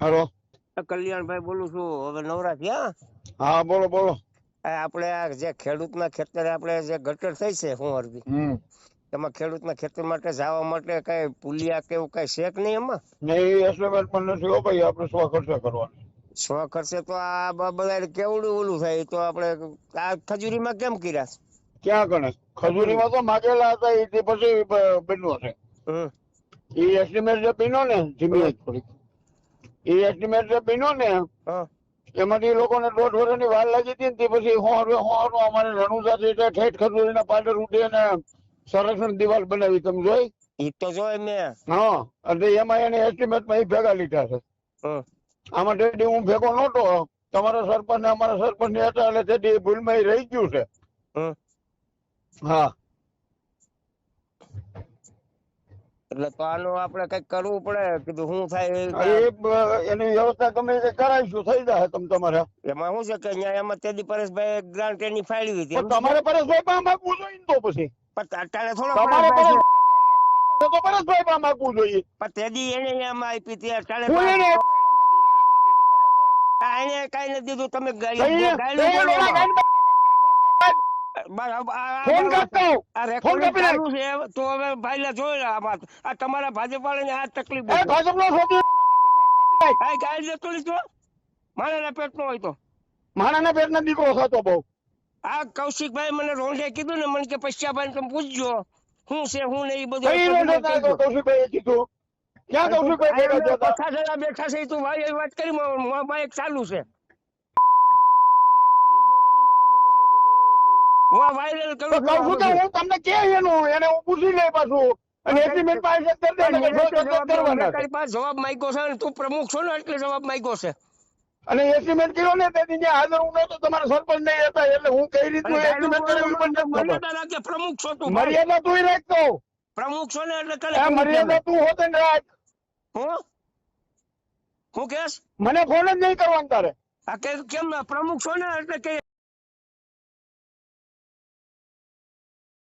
હાલો. કલ્યાણભાઈ બોલું છું. હવે નવરા થયા? હા બોલો બોલો. આપણે આ જે ખેડૂતના ખેતરે આપણે જે ગટર થઈ છે હું અરબી એમાં ખેડૂતના ખેતર માટે જવા માટે કઈ પુલિયા કે એવું કઈ શેક નહીં એમાં? નહીં એસ્ટિમેટ પણ નથી હો ભાઈ આપણે સ્વ ખર્ચે કરવાનું? સ્વ ખર્ચે તો આ બધા કેવડું ઓલું થાય? તો આપણે આ ખજૂરીમાં કેમ કર્યા? ક્યાં ગણે? ખજૂરીમાં તો માગેલા હતા એ પછી બ- હશે એ એસ્ટિમેટ જે બન્યો ને ધીમી થોડીક. એ એસ્ટિમેટ પીનો ને એમાંથી લોકોને દોઢ વર્ષની વાર લાગી હતી ને તે પછી હોર હોર અમારે રણુજાથી સાથે ઠેઠ ખજૂરીના પાદર ઉઠી ને સંરક્ષણ દિવાલ બનાવી. તમે જોઈ? ઈ તો જોઈ મેં હા અને એમાં એને એસ્ટિમેટમાં એ ભેગા લીધા છે. આમાં તેથી હું ભેગો નહોતો તમારા સરપંચ ને અમારા સરપંચ ને હતા એટલે તેથી ભૂલમાં રહી ગયું છે. હા. એટલે તો આનું આપણે કંઈક કરવું પડે. કીધું શું થાય એની વ્યવસ્થા રીતે કરાવીશું થઈ જાય તમે તમારે. એમાં શું છે કે અહીંયા એમાં તેદી પરેશભાઈ ગ્રાન્ટ એની ફાળવી હતી પણ તમારે પરેશભાઈ પાસે માગવું જોઈએ તો પછી. પણ અત્યારે થોડો તો પરેશભાઈ પાસે માગવું જોઈએ. પણ તેદી એને એમાં આપી હતી. અત્યારે એને કાંઈ નથી દીધું. તમે ગાડી કહીએ, ગાડી એ લોલા ગાડી બસ આ- આ- ફોન કરતો આ ફોન રેકોર્ડિંગ કાપી નાખ. છે તો હવે ભાઈલા જોઈ લે આમાં. આ તમારા ભાજપ વાળાને આ તકલીફ એ છે. છોકરો આ લીધો મારા પેટનો હોય તો? માણાના પેટના દીકરો થતો બહુ. આ કૌશિકભાઈ મને રોંઢે કીધું ને મને કે પૈસાભાઈ તમે પૂછજો. શું છે હું નહીં એ કઈ બધું રોંઢે તારે કીધું. ક્યાં કૌશિકભાઈ બેઠા છે તું ભાઈ એ વાત કરી માઇક ચાલુ છે. હું વાયરલ કરું કહું છું હું તમને કે એનું એને હું પૂછી લઈ પાછું. અને પાસે જવાબ માંગ્યો છે તું પ્રમુખ છો ને એટલે જવાબ માંગ્યો છે. અને estimate કર્યો ને તેથી ત્યાં હાજર હું નહોતો તમારા સરપંચ નહીં હતા એટલે હું કઈ રીતનું estimate કર્યું પણ મર્યાદા રાખજે પ્રમુખ છો તું મર્યાદા તું. રાખતો પ્રમુખ છો ને એટલે મર્યાદા તું હોતે ને રાખ. હું? હું કેસ? મને ફોન જ નહીં કરવાનું તારે. આ કેમ પ્રમુખ છો ને એટલે કે